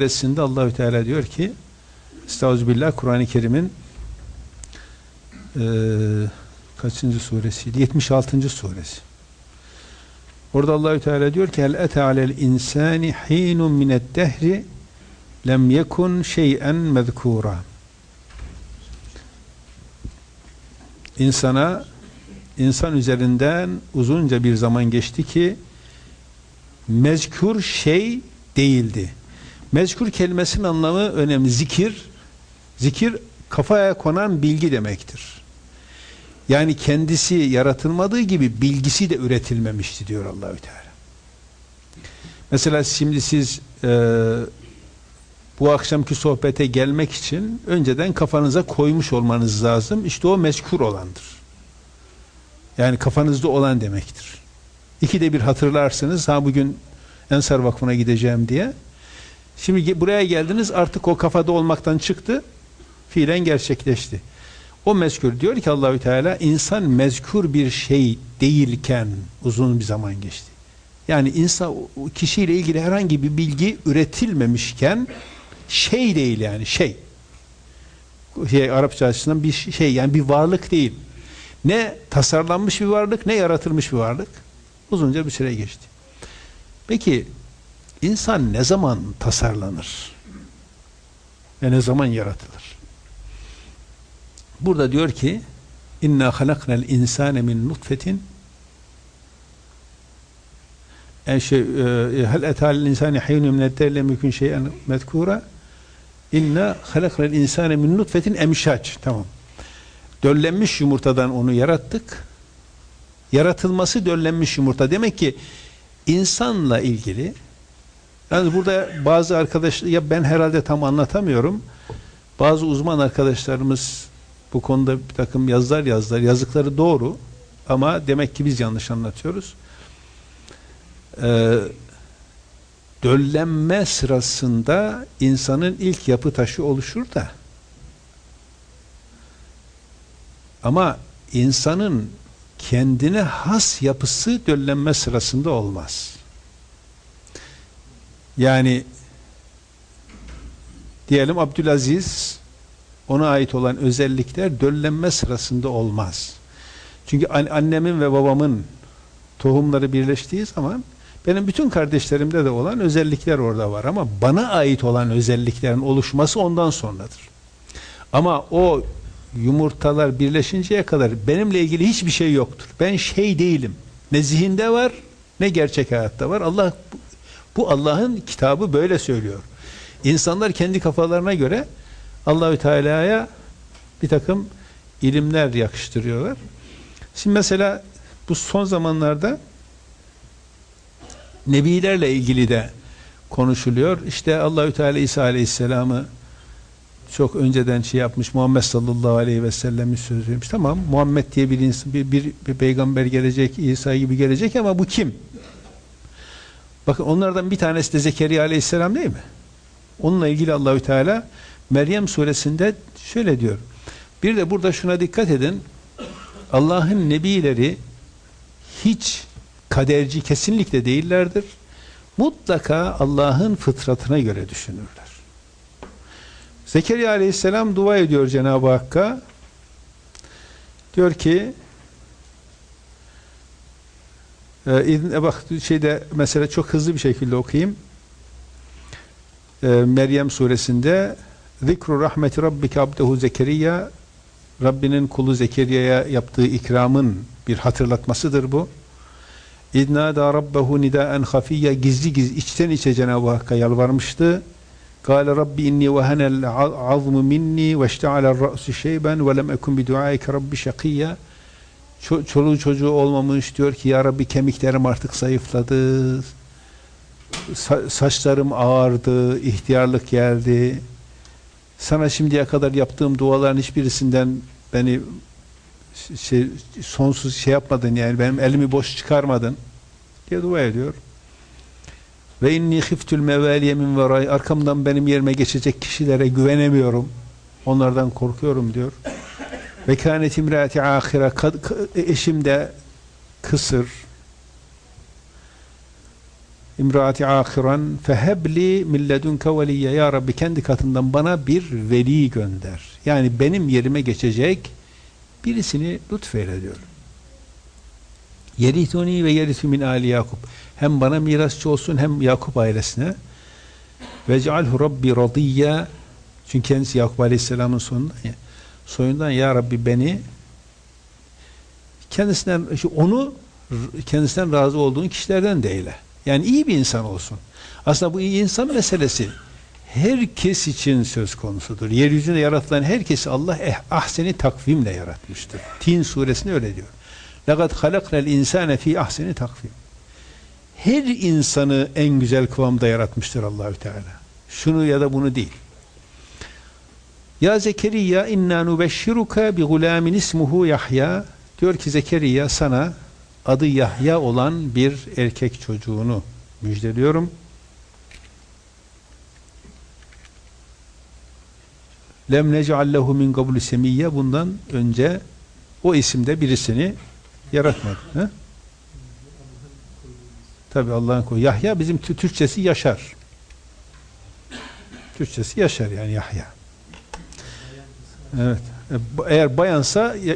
suresinde Allahü Teala diyor ki Estağfirullah Kur'an-ı Kerim'in eee kaçıncı suresiydi? 76. suresi. Orada Allahü Teala diyor ki: "El ete alel insani hinun mined dehri lem yekun şey'en mezkura." İnsana insan üzerinden uzunca bir zaman geçti ki mezkur şey değildi. Mezkur kelimesinin anlamı önemli. Zikir, zikir kafaya konan bilgi demektir. Yani kendisi yaratılmadığı gibi bilgisi de üretilmemişti diyor Allahü Teala. Mesela şimdi siz e, bu akşamki sohbete gelmek için önceden kafanıza koymuş olmanız lazım. İşte o mezkur olandır. Yani kafanızda olan demektir. İkide bir hatırlarsınız. Ha bugün Ensar Vakfı'na gideceğim diye. Şimdi buraya geldiniz artık o kafada olmaktan çıktı. Fiilen gerçekleşti. O mezkur diyor ki Allahü Teala insan mezkur bir şey değilken uzun bir zaman geçti. Yani insan kişiyle ilgili herhangi bir bilgi üretilmemişken şey değil yani şey. Şey Arapça açısından bir şey yani bir varlık değil. Ne tasarlanmış bir varlık ne yaratılmış bir varlık. Uzunca bir süre geçti. Peki insan ne zaman tasarlanır? Ve ne zaman yaratılır? Burada diyor ki inna halaknal insane min nutfetin. Şey hel etal insani hayyun min eddelle mümkün şeyen mezkura. İnna halaknal insane min nutfetin emşaç tamam. Döllenmiş yumurtadan onu yarattık. Yaratılması döllenmiş yumurta. Demek ki insanla ilgili yani burada bazı arkadaş ya ben herhalde tam anlatamıyorum bazı uzman arkadaşlarımız bu konuda bir takım yazılar yazdılar. Yazıkları doğru ama demek ki biz yanlış anlatıyoruz. Ee, döllenme sırasında insanın ilk yapı taşı oluşur da ama insanın kendine has yapısı döllenme sırasında olmaz. Yani diyelim Abdülaziz ona ait olan özellikler döllenme sırasında olmaz. Çünkü annemin ve babamın tohumları birleştiği zaman benim bütün kardeşlerimde de olan özellikler orada var ama bana ait olan özelliklerin oluşması ondan sonradır. Ama o yumurtalar birleşinceye kadar benimle ilgili hiçbir şey yoktur. Ben şey değilim. Ne zihinde var ne gerçek hayatta var. Allah bu Allah'ın kitabı böyle söylüyor. İnsanlar kendi kafalarına göre Allahü Teala'ya bir takım ilimler yakıştırıyorlar. Şimdi mesela bu son zamanlarda nebilerle ilgili de konuşuluyor. İşte Allahü Teala İsa Aleyhisselam'ı çok önceden şey yapmış Muhammed sallallahu aleyhi ve sellem'i söz vermiş. Tamam Muhammed diye bir, insan, bir, bir, bir peygamber gelecek, İsa gibi gelecek ama bu kim? Bakın onlardan bir tanesi de Zekeriya aleyhisselam değil mi? Onunla ilgili Allahü Teala Meryem suresinde şöyle diyor. Bir de burada şuna dikkat edin. Allah'ın nebileri hiç kaderci kesinlikle değillerdir. Mutlaka Allah'ın fıtratına göre düşünürler. Zekeriya aleyhisselam dua ediyor Cenab-ı Hakk'a. Diyor ki e, bak şeyde mesela çok hızlı bir şekilde okuyayım. E, Meryem suresinde Zikru rahmeti rabbike abdehu Zekeriya Rabbinin kulu Zekeriya'ya yaptığı ikramın bir hatırlatmasıdır bu. İdnâdâ rabbehu nidâen hafiyya gizli gizli içten içe Cenab-ı Hakk'a yalvarmıştı. Kâle Rabbi inni vehenel azmu minni ve işte'alel ra'su şeyben ve lem ekun bi duaike Rabbi şakiyya Çoluğu çocuğu olmamış diyor ki ya Rabbi kemiklerim artık zayıfladı Sa saçlarım ağardı ihtiyarlık geldi sana şimdiye kadar yaptığım duaların hiçbirisinden beni şey, sonsuz şey yapmadın yani benim elimi boş çıkarmadın diye dua ediyor. Ve inni khiftul mevaliye min veray arkamdan benim yerime geçecek kişilere güvenemiyorum. Onlardan korkuyorum diyor. Ve kânet imraati ahire eşim de kısır. imraati ahiran fehebli min ledunke veliyye ya Rabbi kendi katından bana bir veli gönder. Yani benim yerime geçecek birisini lütfeyle diyor. Yerithuni ve yerithu min ali Yakup. Hem bana mirasçı olsun hem Yakup ailesine. Ve cealhu rabbi radiyya çünkü kendisi Yakup Aleyhisselam'ın sonundan ya, soyundan ya Rabbi beni kendisinden işte onu kendisinden razı olduğun kişilerden de eyle. Yani iyi bir insan olsun. Aslında bu iyi insan meselesi herkes için söz konusudur. Yeryüzünde yaratılan herkesi Allah eh, ahseni takvimle yaratmıştır. Tin suresinde öyle diyor. لَقَدْ خَلَقْنَا الْاِنْسَانَ ف۪ي ahseni takvim. Her insanı en güzel kıvamda yaratmıştır Allahü Teala. Şunu ya da bunu değil. Ya Zekeriya inna nubeşşiruka bi gulamin ismuhu Yahya diyor ki Zekeriya sana adı Yahya olan bir erkek çocuğunu müjdeliyorum. Lem nec'allehu min qablu semiyye bundan önce o isimde birisini yaratmadı. He? Tabi Allah'ın koyu. Yahya bizim Tü- Türkçesi Yaşar. Türkçesi Yaşar yani Yahya. Evet. E, bu- Eğer bayansa ya-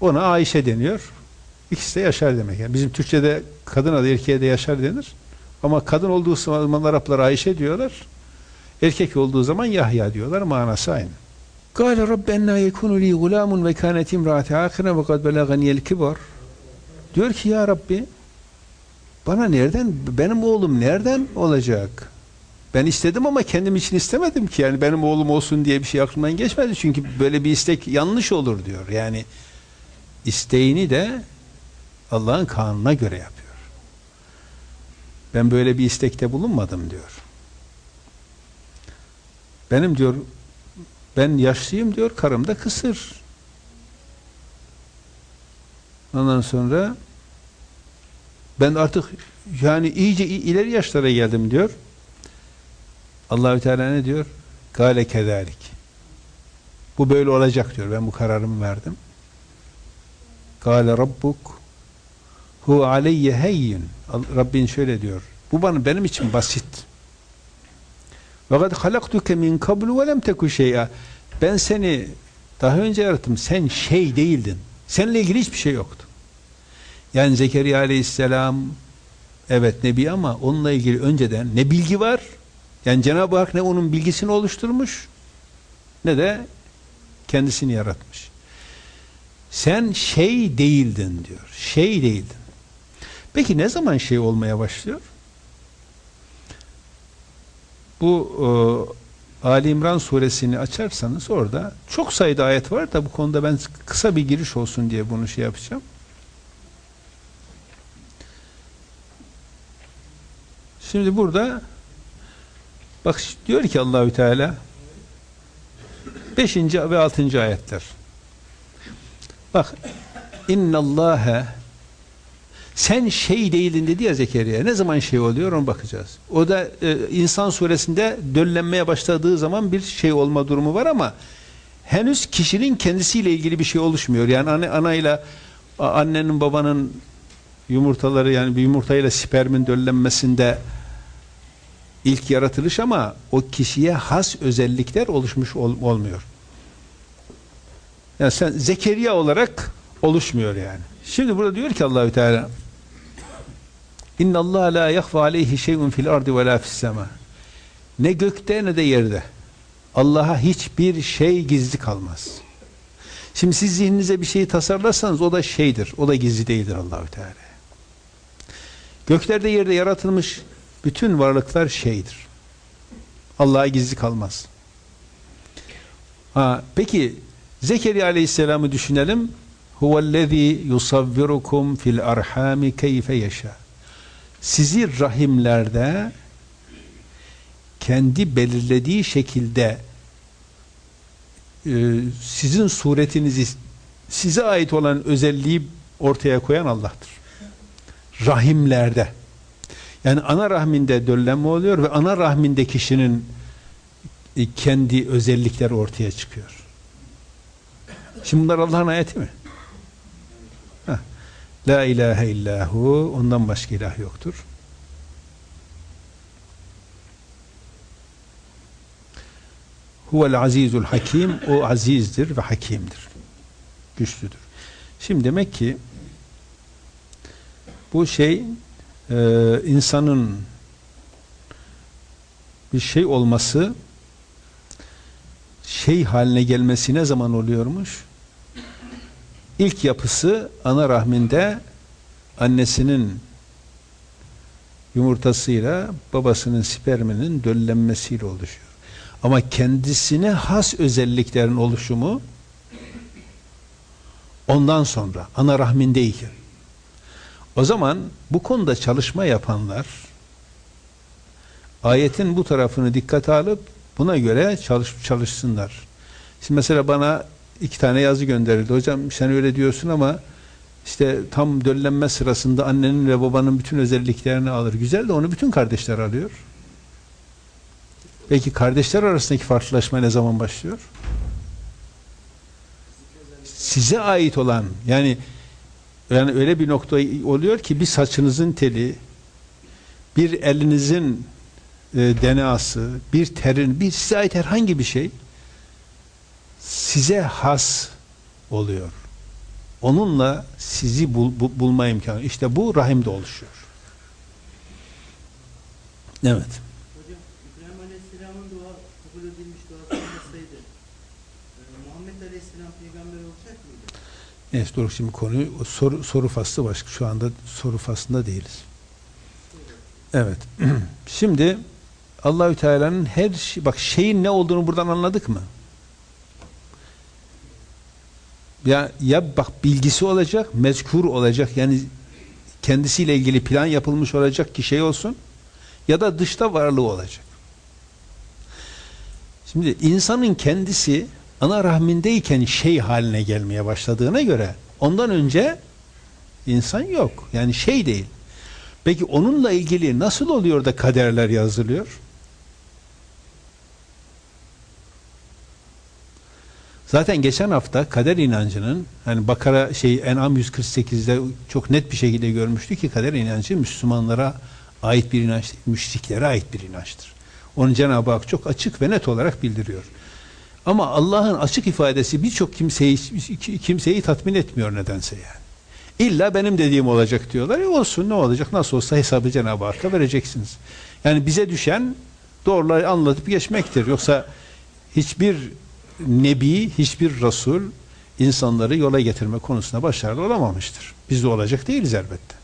ona Ayşe deniyor. İkisi de Yaşar demek. Yani bizim Türkçe'de kadın adı erkeğe de Yaşar denir. Ama kadın olduğu zaman Araplar Ayşe diyorlar. Erkek olduğu zaman Yahya diyorlar. Manası aynı. قال رب أنا يكون لي غلام وكانت امرأتي عاقرا وقد بلغني الكبر diyor ki ya Rabbi bana nereden benim oğlum nereden olacak? Ben istedim ama kendim için istemedim ki yani benim oğlum olsun diye bir şey aklımdan geçmedi çünkü böyle bir istek yanlış olur diyor. Yani isteğini de Allah'ın kanuna göre yapıyor. Ben böyle bir istekte bulunmadım diyor. Benim diyor ben yaşlıyım diyor, karım da kısır. Ondan sonra ben artık yani iyice ileri yaşlara geldim diyor. Allahü Teala ne diyor? Gale kedalik. Bu böyle olacak diyor. Ben bu kararımı verdim. Gale rabbuk hu aleyye heyyin. Al- Rabbin şöyle diyor. Bu bana benim için basit. Ve kad halaktuke min kablu ve lem teku şey'a. Ben seni daha önce yarattım. Sen şey değildin. Seninle ilgili hiçbir şey yoktu. Yani Zekeriya aleyhisselam evet nebi ama onunla ilgili önceden ne bilgi var? Yani Cenab-ı Hak ne onun bilgisini oluşturmuş ne de kendisini yaratmış. Sen şey değildin diyor. Şey değildin. Peki ne zaman şey olmaya başlıyor? Bu e, Ali İmran suresini açarsanız orada çok sayıda ayet var da bu konuda ben kısa bir giriş olsun diye bunu şey yapacağım. Şimdi burada bak diyor ki Allahü Teala 5. ve 6. ayetler. Bak innallâhe sen şey değildin dedi ya Zekeriya. Ne zaman şey oluyor ona bakacağız. O da e, insan suresinde döllenmeye başladığı zaman bir şey olma durumu var ama henüz kişinin kendisiyle ilgili bir şey oluşmuyor. Yani anne anayla annenin babanın yumurtaları yani bir yumurtayla spermin döllenmesinde ilk yaratılış ama o kişiye has özellikler oluşmuş ol- olmuyor. Yani sen Zekeriya olarak oluşmuyor yani. Şimdi burada diyor ki Allahü Teala İnna Allah la yahfa aleyhi şey'un fil ardı ve la fis sema. Ne gökte ne de yerde. Allah'a hiçbir şey gizli kalmaz. Şimdi siz zihninize bir şeyi tasarlarsanız o da şeydir. O da gizli değildir Allahü Teala. Göklerde yerde yaratılmış bütün varlıklar şeydir. Allah'a gizli kalmaz. Ha, peki Zekeriya Aleyhisselam'ı düşünelim. Huvellezî yusavvirukum fil arhami keyfe yeşâ. Sizi rahimlerde kendi belirlediği şekilde e, sizin suretinizi size ait olan özelliği ortaya koyan Allah'tır. Rahimlerde. Yani ana rahminde döllenme oluyor ve ana rahminde kişinin e, kendi özellikleri ortaya çıkıyor. Şimdi bunlar Allah'ın ayeti mi? La ilahe illahu ondan başka ilah yoktur. Huvel azizul hakim o azizdir ve hakimdir. Güçlüdür. Şimdi demek ki bu şey e, insanın bir şey olması şey haline gelmesi ne zaman oluyormuş? İlk yapısı ana rahminde annesinin yumurtasıyla babasının sperminin döllenmesiyle oluşuyor. Ama kendisine has özelliklerin oluşumu ondan sonra ana rahmindeyken. O zaman bu konuda çalışma yapanlar ayetin bu tarafını dikkate alıp buna göre çalış, çalışsınlar. Şimdi mesela bana iki tane yazı gönderildi. Hocam sen öyle diyorsun ama işte tam döllenme sırasında annenin ve babanın bütün özelliklerini alır. Güzel de onu bütün kardeşler alıyor. Peki kardeşler arasındaki farklılaşma ne zaman başlıyor? Size ait olan yani yani öyle bir nokta oluyor ki bir saçınızın teli, bir elinizin e, DNA'sı, bir terin, bir size ait herhangi bir şey size has oluyor. Onunla sizi bul, bu- bulma imkanı. İşte bu rahimde oluşuyor. Evet. Hocam İbrahim Aleyhisselam'ın dua kabul edilmiş duası olmasaydı e, Muhammed Aleyhisselam peygamber olacak mıydı? Neyse dur şimdi konuyu soru, soru faslı başka. Şu anda soru faslında değiliz. Evet. Şimdi Allahü Teala'nın her şey, bak şeyin ne olduğunu buradan anladık mı? Ya ya bak bilgisi olacak, mezkur olacak. Yani kendisiyle ilgili plan yapılmış olacak ki şey olsun ya da dışta varlığı olacak. Şimdi insanın kendisi ana rahmindeyken şey haline gelmeye başladığına göre ondan önce insan yok. Yani şey değil. Peki onunla ilgili nasıl oluyor da kaderler yazılıyor? Zaten geçen hafta kader inancının hani Bakara şey En'am 148'de çok net bir şekilde görmüştü ki kader inancı Müslümanlara ait bir inanç, müşriklere ait bir inançtır. Onu Cenab-ı Hak çok açık ve net olarak bildiriyor. Ama Allah'ın açık ifadesi birçok kimseyi kimseyi tatmin etmiyor nedense yani. İlla benim dediğim olacak diyorlar. E olsun ne olacak? Nasıl olsa hesabı Cenab-ı Hakk'a vereceksiniz. Yani bize düşen doğruları anlatıp geçmektir. Yoksa hiçbir nebi, hiçbir rasul insanları yola getirme konusunda başarılı olamamıştır. Biz de olacak değiliz elbette.